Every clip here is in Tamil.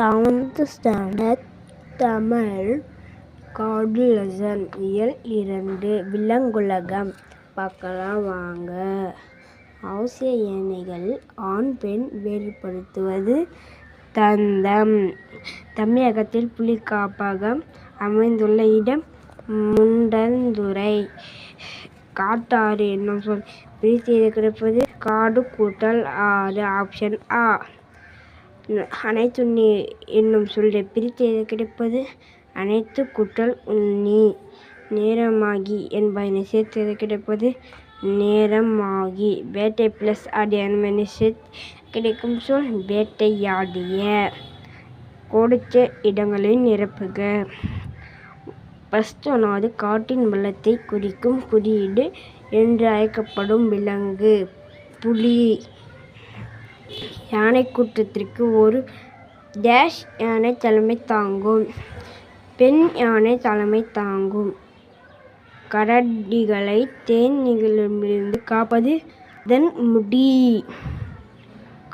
செவன்த் ஸ்டாண்டர்ட் தமிழ் காடுலசன் இயல் இரண்டு விலங்குலகம். பார்க்கலாம் வாங்க. அவசிய ஏனைகள் ஆண் பெண் வேறுபடுத்துவது தந்தம். தமிழகத்தில் புலி காப்பகம் அமைந்துள்ள இடம் முண்டந்துறை. காட்டாறு என்னும் சொல் பிரித்து கிடைப்பது காடு கூட்டல் ஆறு ஆப்ஷன் ஆ. அனைத்துண்ணி என்னும் சொல்லை பிரித்து கிடைப்பது? அனைத்து கூட்டல் உண்ணி நேரமாகி என்பதனை சேர்த்து கிடைப்பது? நேரமாகி. வேட்டை பிளஸ் ஆடிய என்பதனை சேர்த்து கிடைக்கும் சொல் வேட்டையாடிய கொடுத்த இடங்களை நிரப்புக. ஃபஸ்ட் காட்டின் வளத்தை குறிக்கும் குறியீடு என்று அழைக்கப்படும் விலங்கு. புலி. யானை கூட்டத்திற்கு ஒரு டேஷ் யானை தலைமை தாங்கும். பெண் யானை தலைமை தாங்கும். கரடிகளை தேனீகளிடமிருந்து காப்பது அதன் முடி.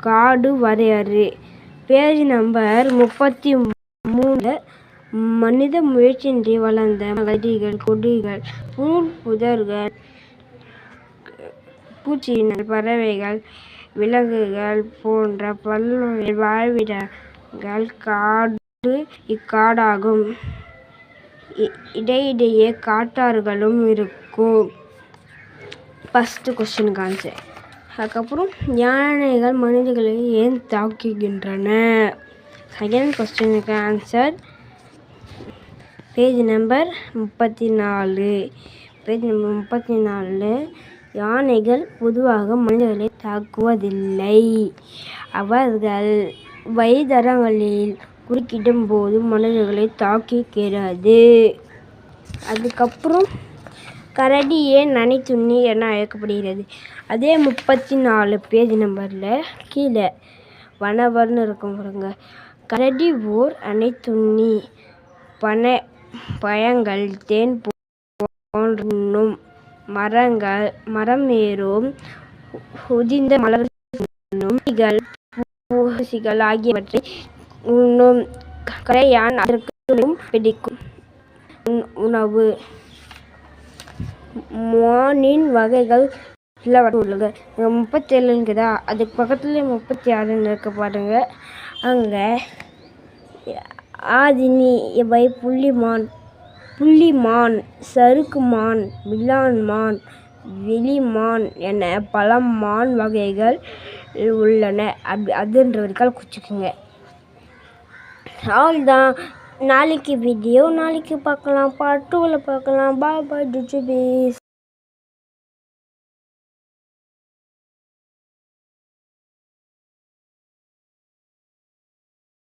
காடு வரையறு. பேஜ் நம்பர் முப்பத்தி மூணு மனித முயற்சியின்றி வளர்ந்த கடிகள் கொடிகள் புல் புதர்கள் பூச்சியினர் பறவைகள் விலங்குகள் போன்ற பல்வேறு வாழ்விடங்கள் காடு இக்காடாகும். இடையிடையே காட்டாறுகளும் இருக்கும். ஃபஸ்ட்டு கொஸ்டினுக்கு ஆன்சர் அதுக்கப்புறம் யானைகள் மனிதர்களை ஏன் தாக்குகின்றன? செகண்ட் கொஸ்டினுக்கு ஆன்சர் பேஜ் நம்பர் முப்பத்தி நாலு. பேஜ் நம்பர் முப்பத்தி நாலு யானைகள் பொதுவாக மனிதர்களை தாக்குவதில்லை. அவர்கள் வழித்தடங்களில் குறுக்கிடும் போது மனிதர்களை தாக்குகிறது அதுக்கப்புறம் கரடி ஏன் நனைத்துண்ணி என அழைக்கப்படுகிறது. அதே முப்பத்தி நாலு பேஜ் நம்பரில் கீழே வனவர்னு இருக்கும் பாருங்க. கரடி ஓர் அனைத்துண்ணி பனை பழங்கள் தேன் போன்றும் மரங்கள் மரம் ஏறும் உதிர்ந்த மலர்கள் பூசிகள் ஆகியவற்றை உண்ணும் கரையான் அதற்கு பிடிக்கும். உணவு. மானின் வகைகள் சிலவற்றை உள்ளது இங்கே முப்பத்தேழு அதுக்கு பக்கத்துல முப்பத்தி ஆறுன்னு இருக்க பாருங்க. அங்கே ஆதினி இவை புள்ளிமான் புள்ளிமான் சறுக்குமான் மான் வெளிமான் என பல மான் வகைகள் உள்ளன. அப்படி அதுன்ற வரைக்கும் குறிச்சிக்கோங்க அவ்வளோதான் நாளைக்கு வீடியோ நாளைக்கு பார்க்கலாம். பார்ட் டூவில் பார்க்கலாம். பாய் பாய் டிஜிபீஸ்